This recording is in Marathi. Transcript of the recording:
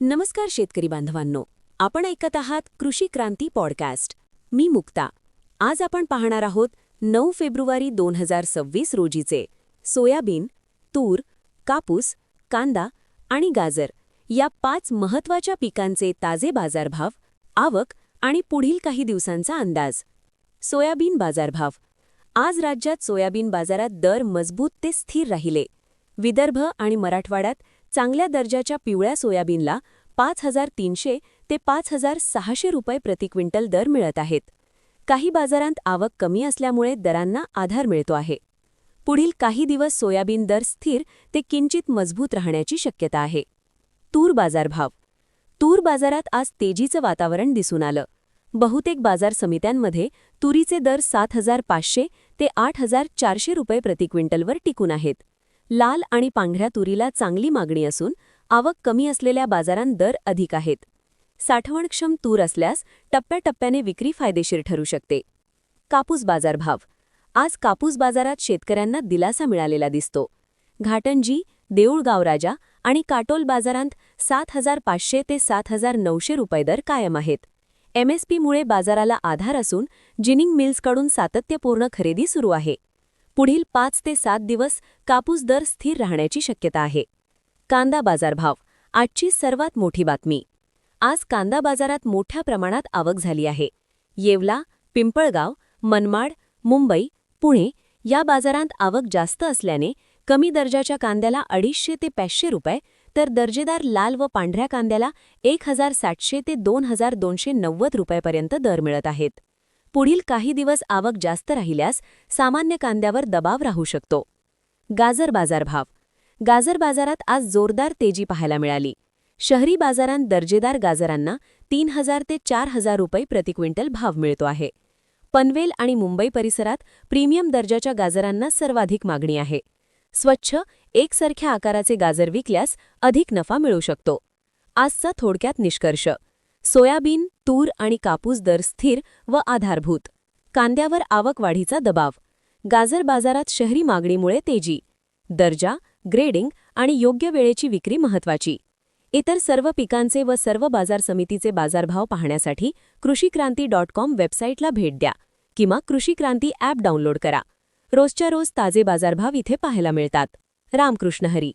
नमस्कार शेतकरी बांधवांनो. आपण ऐकत आहात कृषी क्रांती पॉडकास्ट. मी मुक्ता. आज आपण पाहणार आहोत नऊ फेब्रुवारी दोन हजार सव्वीस रोजीचे. सोयाबीन तूर कापूस कांदा आणि गाजर या पाच महत्त्वाच्या पिकांचे ताजे बाजारभाव आवक आणि पुढील काही दिवसांचा अंदाज. सोयाबीन बाजारभाव. आज राज्यात सोयाबीन बाजारात दर मजबूत ते स्थिर राहिले. विदर्भ आणि मराठवाड्यात चांगल्या दर्जाच्या पिवळ्या सोयाबीनला पाच हजार तीनशे ते पाच हजार सहाशे रुपये प्रति क्विंटल दर मिळत आहेत. काही बाजारांत आवक कमी असल्यामुळे दरांना आधार मिळतो आहे. पुढील काही दिवस सोयाबीन दर स्थिर ते किंचित मजबूत राहण्याची शक्यता आहे. तूर बाजारभाव. तूर बाजारात आज तेजीचं वातावरण दिसून आलं. बहुतेक बाजार समित्यांमध्ये तुरीचे दर सात हजार पाचशे ते आठ हजार चारशे रुपये प्रति क्विंटलवर टिकून आहेत. लाल आणि पांढऱ्या तुरीला चांगली मागणी असून आवक कमी असलेल्या बाजारांत दर अधिक आहेत. साठवणक्षम तूर असल्यास टप्प्याटप्प्याने विक्री फायदेशीर ठरू शकते. कापूस बाजारभाव. आज कापूस बाजारात शेतकऱ्यांना दिलासा मिळालेला दिसतो. घाटंजी देऊळगाव राजा आणि काटोल बाजारांत सात हजार पाचशे ते सात हजार नऊशे रुपये दर कायम आहेत. एमएसपीमुळे बाजाराला आधार असून जिनिंग मिल्सकडून सातत्यपूर्ण खरेदी सुरू आहे. पुढील पाच ते सात दिवस कापूस दर स्थिर राहण्याची शक्यता आहे. कांदा बाजारभाव आजची सर्वात मोठी बातमी. आज कांदा बाजारात मोठ्या प्रमाणात आवक झाली आहे. येवला पिंपळगाव मनमाड मुंबई पुणे या बाजारांत आवक जास्त असल्याने कमी दर्जाच्या कांद्याला अडीचशे ते पाचशे रुपये तर दर्जेदार लाल व पांढऱ्या कांद्याला एक हजार सातशे ते दोन हजार दोनशे नव्वद रुपयेपर्यंत दर मिळत आहेत. पुढील काही दिवस आवक जास्त राहिल्यास सामान्य कांद्यावर दबाव राहू शकतो. गाजर बाजारभाव गाजर बाजारात आज जोरदार तेजी पाहायला मिळाली. शहरी बाजारांत दर्जेदार गाजरांना तीन हजार ते चार हजार रुपये प्रति क्विंटल भाव मिळतो आहे. पनवेल आणि मुंबई परिसरात प्रीमियम दर्जाच्या गाजरांना सर्वाधिक मागणी आहे. स्वच्छ एकसारख्या आकाराचे गाजर विकल्यास अधिक नफा मिळू शकतो. आजचा थोडक्यात निष्कर्ष. सोयाबीन तूर आणि कापूस दर स्थिर व आधारभूत. कांद्यावर आवक वाढीचा दबाव. गाजर बाजारात शहरी मागणीमुळे तेजी. दर्जा ग्रेडिंग आणि योग्य वेळेची विक्री महत्वाची इतर सर्व पिकांचे व सर्व बाजार समितीचे बाजारभाव पाहण्यासाठी कृषीक्रांती डॉट कॉम वेबसाईटला भेट द्या किंवा कृषीक्रांती ॲप डाउनलोड करा. रोजच्या रोज ताजे बाजारभाव इथे पाहायला मिळतात. रामकृष्ण हरी.